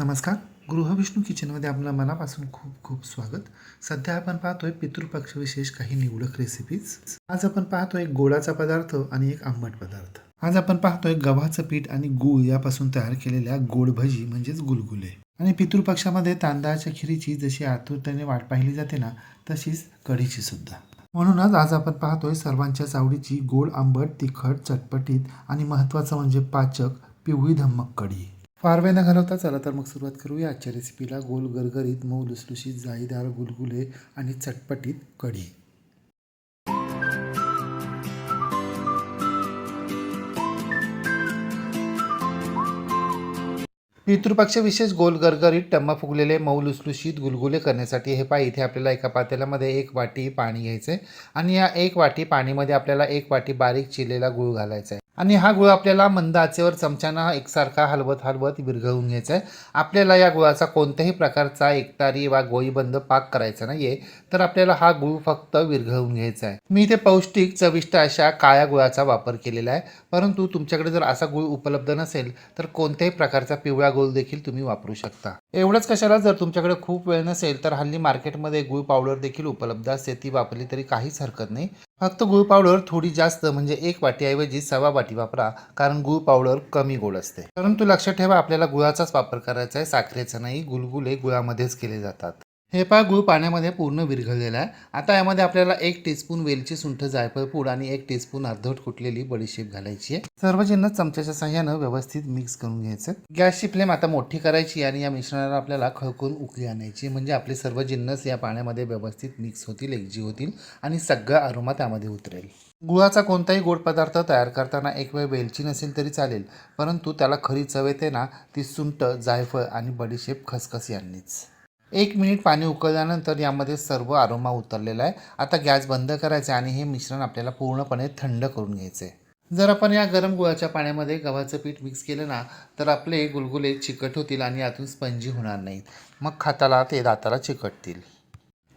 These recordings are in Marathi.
नमस्कार. गृहविष्णू किचनमध्ये आपलं मनापासून खूप खूप स्वागत. सध्या आपण पाहतोय पितृपक्ष विशेष काही निवडक रेसिपीज आज आपण पाहतोय गोडाचा पदार्थ आणि एक आंबट पदार्थ. आज आपण पाहतोय गव्हाचं पीठ आणि गूळ यापासून तयार केलेल्या गोड भजी म्हणजेच गुलगुले. आणि पितृपक्षामध्ये तांदळाच्या खिरीची जशी आतुरतेने वाट पाहिली जाते ना तशीच कढीची सुद्धा. म्हणूनच आज आपण पाहतोय सर्वांच्याच आवडीची गोड आंबट तिखट चटपटीत आणि महत्त्वाचं म्हणजे पाचक पिवळी धम्मक कढी. फार वेळ न घालवता चला तर मग सुरुवात करूया आजच्या रेसिपीला गोल गरगरीत मऊ लुसलुशीत जाळीदार गुलगुले आणि चटपटीत कढी. पितृपक्ष विशेष गोल गरगरीत टम्मा फुगलेले मऊ लुसलुशीत गुलगुले करण्यासाठी हे पाय इथे आपल्याला एका पातेल्यामध्ये एक वाटी पाणी घ्यायचं आहे आणि या एक वाटी पाणीमध्ये आपल्याला एक वाटी बारीक चिरलेला गुळ घालायचा आहे आणि हा गुळ आपल्याला मंद आचेवर चमच्यानं एकसारखा हलवत हलवत विरघळून घ्यायचा आहे आपल्याला या गुळाचा कोणत्याही प्रकारचा एकतारी वा गोळीबंद पाक करायचा नाही आहे तर आपल्याला हा गुळ फक्त विरघळून घ्यायचा आहे. मी इथे पौष्टिक चविष्ट अशा काळ्या गुळाचा वापर केलेला आहे. परंतु तुमच्याकडे जर असा गुळ उपलब्ध नसेल तर कोणत्याही प्रकारचा पिवळा गुळ देखील तुम्ही वापरू शकता. एवढंच कशाला जर तुमच्याकडे खूप वेळ नसेल तर हल्ली मार्केटमध्ये गुळ पावडर देखील उपलब्ध असते. ती वापरली तरी काहीच हरकत नाही. फक्त गुळ पावडर थोडी जास्त म्हणजे एक वाटीऐवजी सव्वा वाटी वापरा कारण गुळ पावडर कमी गोड असते. परंतु लक्षात ठेवा आपल्याला गुळाचाच वापर करायचा आहे. साखरेचा नाही गुलगुले गुळामध्येच केले जातात. हे पहा गुळ पाण्यामध्ये पूर्ण विरघळलेला आहे. आता यामध्ये आपल्याला एक टीस्पून वेलची सुंठ जायफळ पूड आणि एक टीस्पून अर्धवट कुटलेली बडीशेप घालायची आहे. सर्व जिन्नस चमच्याच्या सहाय्यानं व्यवस्थित मिक्स करून घ्यायचं. गॅसची फ्लेम आता मोठी करायची आणि या मिश्रणाला आपल्याला खळकून उकळी आणायची म्हणजे आपले सर्व जिन्नस या पाण्यामध्ये व्यवस्थित मिक्स होतील एकजीव होतील आणि सगळा अरोमा त्यामध्ये उतरेल. गुळाचा कोणताही गोड पदार्थ तयार करताना एक वेळ वेलची नसेल तरी चालेल परंतु त्याला खरी चव येते ना ती सुंट जायफळ आणि बडीशेप खसखस यांनीच एक मिनिट पाणी उकळल्यानंतर यामध्ये सर्व आरोमा उतरलेला आहे. आता गॅस बंद करायचा आणि हे मिश्रण आपल्याला पूर्णपणे थंड करून घ्यायचं. आहे जर आपण या गरम गुळाच्या पाण्यामध्ये गव्हाचं पीठ मिक्स केलं ना तर आपले गुलगुले चिकट होतील आणि यातून स्पंजी होणार नाहीत. मग खाताला ते दाताला चिकटतील.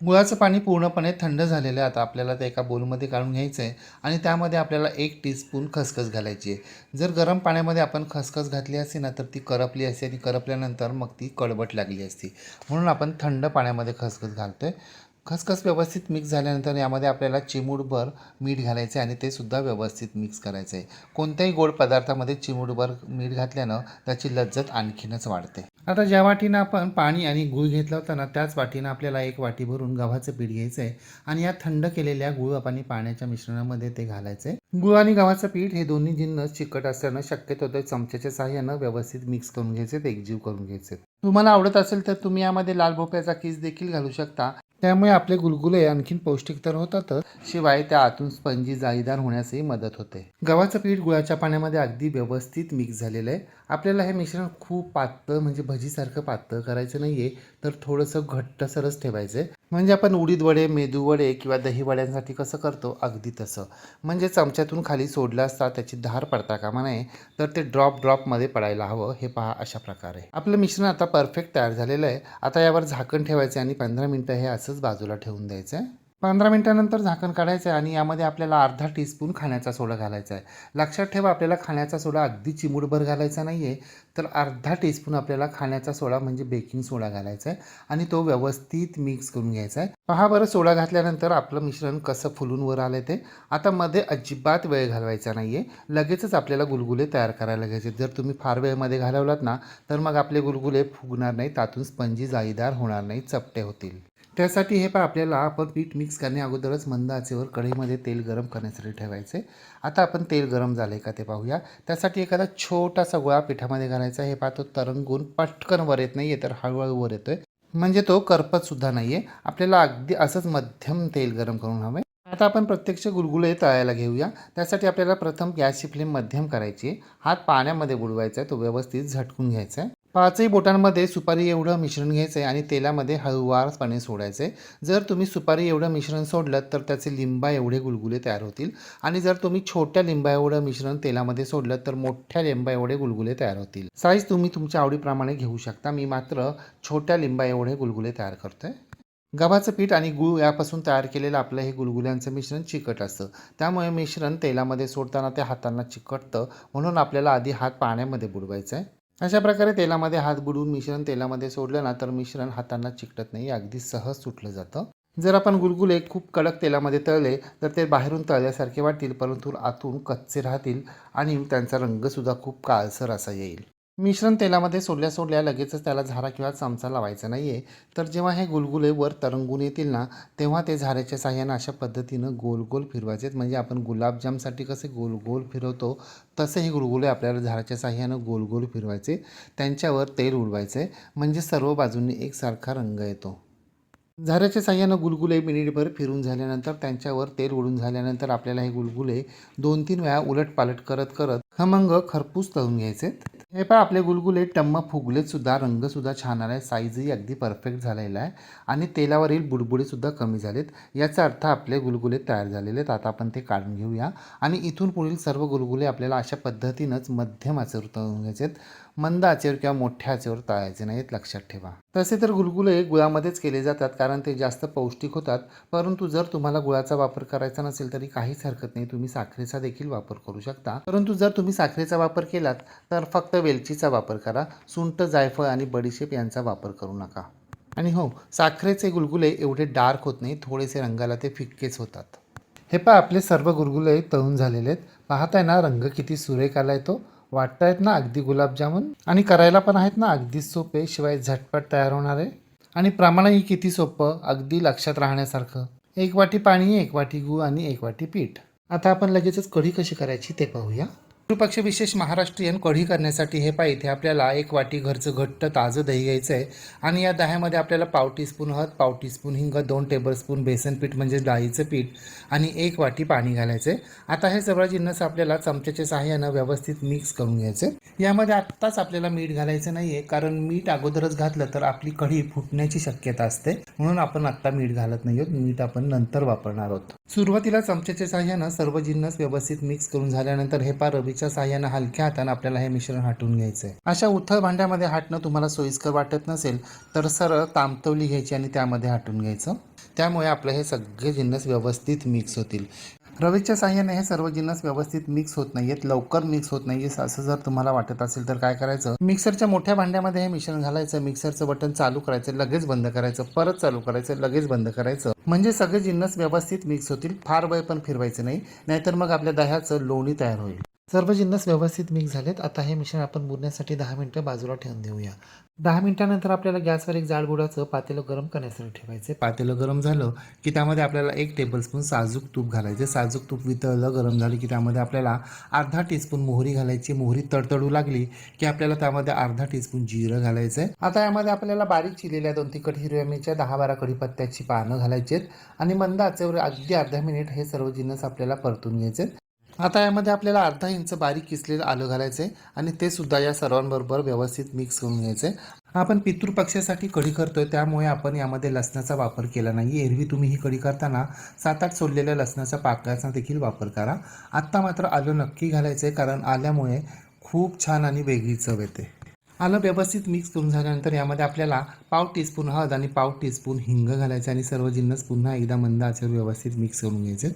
गुळाचं पाणी पूर्णपणे थंड झालेलं आहे. आता आपल्याला ते एका बोलमध्ये काढून घ्यायचं आहे आणि त्यामध्ये आपल्याला एक टीस्पून खसखस घालायची आहे. जर गरम पाण्यामध्ये आपण खसखस घातली असती ना तर ती करपली असते आणि करपल्यानंतर मग ती कडबट लागली असती. म्हणून आपण थंड पाण्यामध्ये खसखस घालतो आहे खसखस व्यवस्थित मिक्स झाल्यानंतर यामध्ये आपल्याला चिमूटभर मीठ घालायचं आहे आणि ते सुद्धा व्यवस्थित मिक्स करायचं आहे कोणत्याही गोड पदार्थामध्ये चिमूटभर मीठ घातल्यानं त्याची लज्जत आणखीनच वाढते. आता ज्या वाटीनं आपण पाणी आणि गूळ घेतला होता ना त्याच वाटीनं आपल्याला एक वाटी भरून गव्हाचं पीठ घ्यायचं आहे आणि या थंड केलेल्या गुळ आणि पाण्याच्या मिश्रणामध्ये ते घालायचं आहे गुळ आणि गव्हाचं पीठ हे दोन्ही जिन्नस चिकट असल्यानं शक्यतो ते चमच्याच्या साह्यानं व्यवस्थित मिक्स करून घ्यायचे एकजीव करून घ्यायचे तुम्हाला आवडत असेल तर तुम्ही यामध्ये लाल भोप्याचा किस देखील घालू शकता. त्यामुळे आपले गुलगुले आणखीन पौष्टिक तर होतातच शिवाय त्या आतून स्पंजी जाळीदार होण्यासही मदत होते. गव्हाचं पीठ गुळाच्या पाण्यामध्ये अगदी व्यवस्थित मिक्स झालेलं आहे. आपल्याला हे मिश्रण खूप पातळ म्हणजे भजीसारखं पातळ करायचं नाही आहे तर थोडंसं घट्टसरच ठेवायचं आहे म्हणजे आपण उडीद वडे मेदू वडे किंवा दही वड्यांसाठी कसं करतो? अगदी तसं. म्हणजे चमच्यातून खाली सोडलं असता त्याची धार पडता कामा नये तर ते ड्रॉप ड्रॉपमध्ये पडायला हवं हे पहा अशा प्रकारे. आपलं मिश्रण आता परफेक्ट तयार झालेलं आहे. आता यावर झाकण ठेवायचं आणि पंधरा मिनटं हे असंच बाजूला ठेवून द्यायचं आहे पंधरा मिनटानंतर झाकण काढायचं आहे आणि यामध्ये आपल्याला अर्धा टीस्पून खाण्याचा सोडा घालायचा आहे. लक्षात ठेवा आपल्याला खाण्याचा सोडा अगदी चिमूटभर घालायचा नाही आहे तर अर्धा टीस्पून आपल्याला खाण्याचा सोडा म्हणजे बेकिंग सोडा घालायचा आहे आणि तो व्यवस्थित मिक्स करून घ्यायचा आहे. पहा बरं सोडा घातल्यानंतर आपलं मिश्रण कसं फुलून वर आलं ते. आता मध्ये अजिबात वेळ घालवायचा नाही आहे लगेचच आपल्याला गुलगुले तयार करायला घ्यायचे जर तुम्ही फार वेळमध्ये घालवलात ना तर मग आपले गुलगुले फुगणार नाही त्यातून स्पंजी जाळीदार होणार नाही चपटे होतील. त्यासाठी हे पहा आपल्याला आपण पीठ मिक्स करण्या अगोदरच मंद आचेवर कढईमध्ये तेल गरम करण्यासाठी ठेवायचे. आता आपण तेल गरम झालं आहे का ते पाहूया. त्यासाठी एखादा छोटासा गोळा पिठामध्ये घालायचा हे पाहतो तो तरंगून पटकन वर येत नाही आहे तर हळूहळू वर येतोय. म्हणजे तो करपतसुद्धा नाही आहे आपल्याला अगदी असंच मध्यम तेल गरम करून हवं आता आपण प्रत्यक्ष गुलगुले तळायला घेऊया. त्यासाठी आपल्याला प्रथम गॅसची फ्लेम मध्यम करायची आहे. हात पाण्यामध्ये बुडवायचा आहे. तो व्यवस्थित झटकून घ्यायचा आहे. पाचही बोटांमध्ये सुपारी एवढं मिश्रण घ्यायचं आहे आणि तेलामध्ये हळूवारपणे सोडायचं आहे जर तुम्ही सुपारी एवढं मिश्रण सोडलं तर त्याचे लिंबा एवढे गुलगुले तयार होतील. आणि जर तुम्ही छोट्या लिंबा एवढं मिश्रण तेलामध्ये सोडलं तर मोठ्या लिंबा एवढे गुलगुले तयार होतील. साईज तुम्ही तुमच्या आवडीप्रमाणे घेऊ शकता. मी मात्र छोट्या लिंबा एवढे गुलगुले तयार करतो आहे गव्हाचं पीठ आणि गूळ यापासून तयार केलेलं आपलं हे गुलगुल्यांचं मिश्रण चिकट असतं. त्यामुळे मिश्रण तेलामध्ये सोडताना ते हातांना चिकटतं म्हणून आपल्याला आधी हात पाण्यामध्ये बुडवायचा आहे अशा प्रकारे तेलामध्ये हात बुडवून मिश्रण तेलामध्ये सोडलं ना तर मिश्रण हातांना चिकटत नाही अगदी सहज सुटलं जातं. जर आपण गुलगुले खूप कडक तेलामध्ये तळले तर ते बाहेरून तळल्यासारखे वाटतील परंतु आतून कच्चे राहतील आणि त्यांचा रंगसुद्धा खूप काळसर असा येईल. मिश्रण तेलामध्ये सोडल्या सोडल्या लगेचच त्याला झारा किंवा चमचा लावायचा नाही आहे तर जेव्हा हे गुलगुले वर तरंगून येतील ना तेव्हा ते झाऱ्याच्या साह्यानं अशा पद्धतीनं गोल गोल फिरवायचे म्हणजे आपण गुलाबजामसाठी कसे गोल गोल फिरवतो तसे हे गुलगुले आपल्याला झाराच्या साह्यानं गोल गोल फिरवायचे. त्यांच्यावर तेल उडवायचे. म्हणजे सर्व बाजूंनी एकसारखा रंग येतो. झाऱ्याच्या साह्यानं गुलगुले मिनिटभर फिरून झाल्यानंतर त्यांच्यावर तेल उडून झाल्यानंतर आपल्याला हे गुलगुले दोन तीन वेळा उलटपालट करत करत खमंग खरपूस तळून घ्यायचे. हे पहा आपले गुलगुले टम्म फुगलेतसुद्धा रंगसुद्धा छान आला आहे साईजही अगदी परफेक्ट झालेला आहे. आणि तेलावरील बुडबुडेसुद्धा कमी झालेत. याचा अर्थ आपले गुलगुले तयार झालेले आहेत. आता आपण ते काढून घेऊया. आणि इथून पुढील सर्व गुलगुले आपल्याला अशा पद्धतीनंच मध्यम आचरता घ्यायचे आहेत. मंद आचेवर किंवा मोठ्या आचेवर तळायचे नाहीत लक्षात ठेवा. तसे तर गुलगुले गुळामध्येच केले जातात कारण ते जास्त पौष्टिक होतात परंतु जर तुम्हाला गुळाचा वापर करायचा नसेल तरी काहीच हरकत नाही तुम्ही साखरेचा देखील वापर करू शकता. परंतु जर तुम्ही साखरेचा वापर केलात तर फक्त वेलचीचा वापर करा सुंट जायफळ आणि बडीशेप यांचा वापर करू नका. आणि हो साखरेचे गुलगुले एवढे डार्क होत नाही थोडेसे रंगाला ते फिक्केच होतात. हे पहा आपले सर्व गुलगुले तळून झालेले आहेत. पाहताय ना रंग किती सुरेख आलाय तो. वाटतायत ना अगदी गुलाबजामुन? आणि करायला पण आहेत ना अगदी सोपे शिवाय झटपट तयार होणारे आणि प्रमाणही किती सोपं अगदी लक्षात राहण्यासारखं. एक वाटी पाणी एक वाटी गूळ आणि एक वाटी पीठ. आता आपण लगेचच कढी कशी करायची ते पाहूया. पितृपक्ष विशेष महाराष्ट्रीयन कढी करण्यासाठी हे पहा इथे आपल्याला एक वाटी घरचं घट्ट ताजं दही घ्यायचं आहे आणि या दह्यामध्ये आपल्याला पाव टीस्पून हळद पाव टीस्पून हिंग दोन टेबलस्पून बेसन पीठ म्हणजे डाळीचं पीठ आणि एक वाटी पाणी घालायचं आहे आता हे सगळं जिन्नस आपल्याला चमच्याच्या सहाय्यानं व्यवस्थित मिक्स करून घ्यायचे यामध्ये आत्ताच आपल्याला मीठ घालायचं नाही आहे कारण मीठ अगोदरच घातलं तर आपली कढी फुटण्याची शक्यता असते. म्हणून आपण आत्ता मीठ घालत नाही आहोत मीठ आपण नंतर वापरणार आहोत. सुरुवातीला चमच्याच्या साह्यानं सर्व जिन्नस व्यवस्थित मिक्स करून झाल्यानंतर हे पा रवीच्या साह्यानं हलक्या हातानं आपल्याला हे मिश्रण हटवून घ्यायचं आहे अशा उथळ भांड्यामध्ये हाटणं तुम्हाला सोयीस्कर वाटत नसेल तर सरळ तामतवली घ्यायची आणि त्यामध्ये हटवून घ्यायचं. त्यामुळे आपले हे सगळे जिन्नस व्यवस्थित मिक्स होतील. रवीच्या साह्याने हे सर्व जिन्नस व्यवस्थित मिक्स होत नाहीयेत लवकर मिक्स होत नाहीये असं जर तुम्हाला वाटत असेल तर काय करायचं? मिक्सरच्या मोठ्या भांड्यामध्ये हे मिश्रण घालायचं मिक्सरचं बटन चालू करायचं लगेच बंद करायचं परत चालू करायचं लगेच बंद करायचं. म्हणजे सगळे जिन्नस व्यवस्थित मिक्स होतील फार वेळ पण फिरवायचं नाही नाहीतर मग आपल्या दह्याचं लोणी तयार होईल. सर्व जिन्नस व्यवस्थित मिक्स झालेत. आता हे मिश्रण आपण बुरण्यासाठी दहा मिनटं बाजूला ठेवून देऊया. दहा मिनटानंतर आपल्याला गॅसवर एक जाड गुडाचं पातेलं गरम करण्यासाठी ठेवायचं पातेलं गरम झालं की त्यामध्ये आपल्याला एक टेबलस्पून साजूक तूप घालायचे साजूक तूप वितळलं गरम झालं की त्यामध्ये आपल्याला अर्धा टीस्पून मोहरी घालायची मोहरी तडतडू लागली की आपल्याला त्यामध्ये अर्धा टीस्पून जिरं घालायचं आहे. आता यामध्ये आपल्याला बारीक चिरलेल्या दोन तिखट हिरव्या मिरच्या दहा बारा कढीपत्त्याची पानं घालायची आहेत. आणि मंद आचेवर अगदी अर्धा मिनिट हे सर्व जिन्नस आपल्याला परतून घ्यायचे आहेत. आता यामध्ये आपल्याला अर्धा इंच बारीक किसलेलं आलं घालायचं आहे आणि ते सुद्धा या सर्वांबरोबर व्यवस्थित मिक्स करून घ्यायचं आहे आपण पितृपक्षासाठी कढी करतोय त्यामुळे आपण यामध्ये लसणाचा वापर केला नाही. एरवी तुम्ही ही कढी करताना सात आठ सोडलेल्या लसणाच्या पाकळ्याचा देखील वापर करा. आत्ता मात्र आलं नक्की घालायचं आहे कारण आल्यामुळे खूप छान आणि वेगळी चव येते. आलं व्यवस्थित मिक्स करून झाल्यानंतर यामध्ये आपल्याला पाव टीस्पून हळद आणि पाव टीस्पून हिंग घालायचे आणि सर्व जिन्नस पुन्हा एकदा मंद आचेवर व्यवस्थित मिक्स करून घ्यायचे.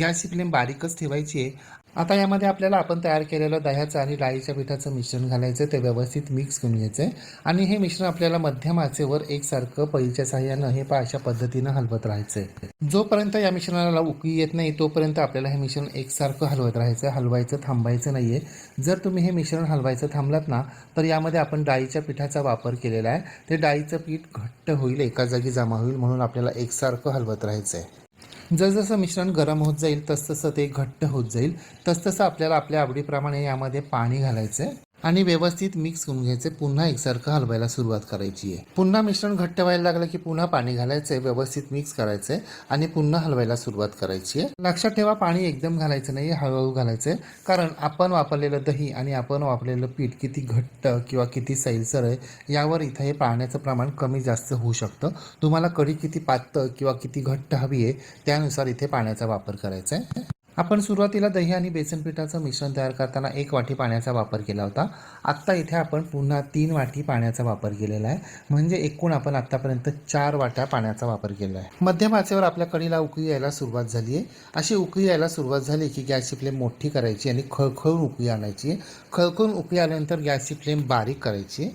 गॅसची फ्लेम बारीकच ठेवायची आहे. आता यामध्ये आपल्याला आपण तयार केलेलं दह्याचं आणि डाळीच्या पिठाचं मिश्रण घालायचं ते व्यवस्थित मिक्स करून घ्यायचं आहे आणि हे मिश्रण आपल्याला मध्यम आचेवर एकसारखं पळीच्या साह्यानं हे पा अशा पद्धतीनं हलवत राहायचं. आहे जोपर्यंत या मिश्रणाला उकळी येत नाही तोपर्यंत आपल्याला हे मिश्रण एकसारखं हलवत राहायचं आहे हलवायचं थांबायचं नाही आहे जर तुम्ही हे मिश्रण हलवायचं थांबलात ना तर यामध्ये आपण डाळीच्या पिठाचा वापर केलेला आहे. ते डाळीचं पीठ घट्ट होईल एका जागी जमा होईल म्हणून आपल्याला एकसारखं हलवत राहायचं आहे जसजसं मिश्रण गरम होत जाईल तसतसं ते घट्ट होत जाईल. तसतसं आपल्याला आपल्या आवडीप्रमाणे यामध्ये पाणी घालायचं आहे आणि व्यवस्थित मिक्स करून घ्यायचे. पुन्हा एकसारखं हलवायला सुरुवात करायची आहे. पुन्हा मिश्रण घट्ट व्हायला लागलं की पुन्हा पाणी घालायचं आहे व्यवस्थित मिक्स करायचं आहे आणि पुन्हा हलवायला सुरुवात करायची आहे. लक्षात ठेवा पाणी एकदम घालायचं नाही हळूहळू घालायचं आहे कारण आपण वापरलेलं दही आणि आपण वापरलेलं पीठ किती घट्ट किंवा किती सैलसर आहे यावर इथं हे पाण्याचं प्रमाण कमी जास्त होऊ शकतं. तुम्हाला कढी किती पातळ किंवा किती घट्ट हवी आहे त्यानुसार इथे पाण्याचा वापर करायचा आहे. आपण सुरुवातीला दही आणि बेसन पिठाचं मिश्रण तयार करताना एक वाटी पाण्याचा वापर केला होता. आत्ता इथे आपण पुन्हा तीन वाटी पाण्याचा वापर केलेला आहे. म्हणजे एकूण आपण आत्तापर्यंत चार वाट्या पाण्याचा वापर केला आहे. मध्यम आचेवर आपल्या कढीला उकळी यायला सुरुवात झाली आहे. अशी उकळी यायला सुरुवात झाली की गॅसची फ्लेम मोठी करायची आणि खळखळून उकळी आणायची खळखळून उकळी आल्यानंतर गॅसची फ्लेम बारीक करायची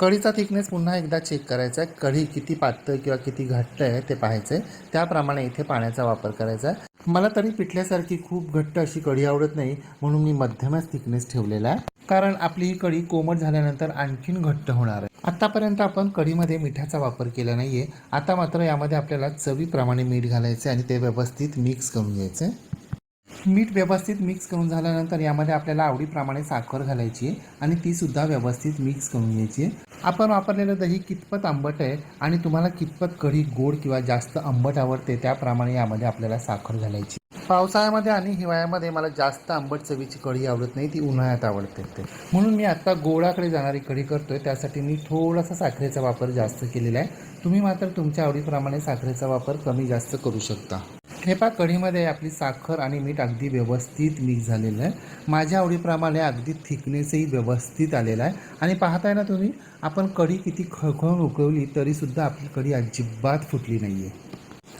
कढीचा थिकनेस पुन्हा एकदा चेक करायचा आहे. कढी किती पातळ किंवा किती घट्ट आहे ते पाहायचं आहे. त्याप्रमाणे इथे पाण्याचा वापर करायचा आहे. मला तरी पिठल्यासारखी खूप घट्ट अशी कढी आवडत नाही म्हणून मी मध्यमच थिकनेस ठेवलेला आहे. कारण आपली ही कढी कोमट झाल्यानंतर आणखीन घट्ट होणार आहे. आतापर्यंत आपण कढीमध्ये मिठाचा वापर केला नाही आहे आता मात्र यामध्ये आपल्याला चवीप्रमाणे मीठ घालायचं आणि ते व्यवस्थित मिक्स करून घ्यायचं मीठ व्यवस्थित मिक्स करून झाल्यानंतर यामध्ये आपल्याला आवडीप्रमाणे साखर घालायची आहे आणि ती सुद्धा व्यवस्थित मिक्स करून घ्यायची आहे. आपण वापरलेलं दही कितपत आंबट आहे आणि तुम्हाला कितपत कढी गोड किंवा जास्त आंबट आवडते त्याप्रमाणे यामध्ये आपल्याला साखर घालायची. पावसाळ्यामध्ये आणि हिवाळ्यामध्ये मला जास्त आंबट चवीची कढी आवडत नाही ती उन्हाळ्यात आवडते ते. म्हणून मी आत्ता गोडाकडे जाणारी कढी करतोय त्यासाठी मी थोडासा साखरेचा वापर जास्त केलेला आहे. तुम्ही मात्र तुमच्या आवडीप्रमाणे साखरेचा वापर कमी जास्त करू शकता. हे कढीमध्ये आपली साखर आणि मीठ अगदी व्यवस्थित मिक्स झालेलं आहे. माझ्या आवडीप्रमाणे अगदी थिकनेसही व्यवस्थित आलेला आहे. आणि पाहताय ना तुम्ही आपण कढी किती खळखळून उकळली तरीसुद्धा आपली कढी अजिबात फुटली नाही आहे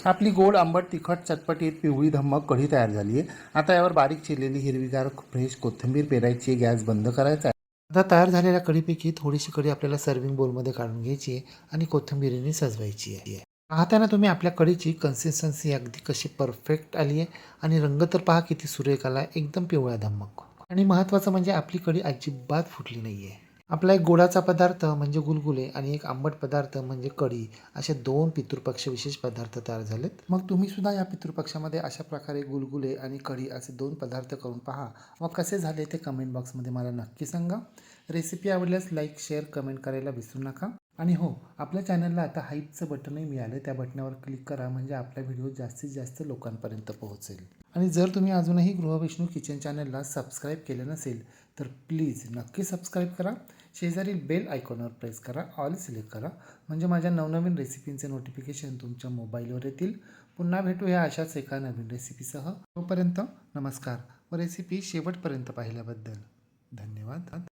आपली गोड आंबट तिखट चटपटीत पिवळी धम्मक कढी तयार झाली आहे आता यावर बारीक चिरलेली हिरवीगार फ्रेश कोथिंबीर पेरायची आहे गॅस बंद करायचा आहे. आता तयार झालेल्या कढीपैकी थोडीशी कढी आपल्याला सर्विंग बोलमध्ये काढून घ्यायची आहे आणि कोथिंबीरीने सजवायची आहे. पाहताना तुम्ही आपल्या कढीची कन्सिस्टन्सी अगदी कशी परफेक्ट आली आहे. आणि रंग तर पहा किती सुरेख आला आहे एकदम पिवळा धम्मक. आणि महत्त्वाचं म्हणजे आपली कढी अजिबात फुटली नाही आहे आपला एक गोडाचा पदार्थ म्हणजे गुलगुले आणि एक आंबट पदार्थ म्हणजे कढी असे दोन पितृपक्ष विशेष पदार्थ तयार झालेत. मग तुम्ही सुद्धा या पितृपक्षामध्ये अशा प्रकारे गुलगुले आणि कढी असे दोन पदार्थ करून पहा. व कसे झाले ते कमेंट बॉक्समध्ये मला नक्की सांगा. रेसिपी आवडल्यास लाईक शेअर कमेंट करायला विसरू नका. आणि हो आपल्या चॅनलला आता हाईपचं बटनही मिळालं. त्या बटनावर क्लिक करा म्हणजे आपला व्हिडिओ जास्तीत जास्त लोकांपर्यंत पोहोचेल. आणि जर तुम्ही अजूनही गृहविष्णू किचन चॅनलला सबस्क्राईब केलं नसेल तर प्लीज नक्की सबस्क्राईब करा. शेजारील बेल आयकॉनवर प्रेस करा ऑल सिलेक्ट करा. म्हणजे माझ्या नवनवीन रेसिपींचे नोटिफिकेशन तुमच्या मोबाईलवर येतील. पुन्हा भेटू ह्या अशाच एका नवीन रेसिपीसह. तोपर्यंत नमस्कार व रेसिपी शेवटपर्यंत पाहिल्याबद्दल धन्यवाद.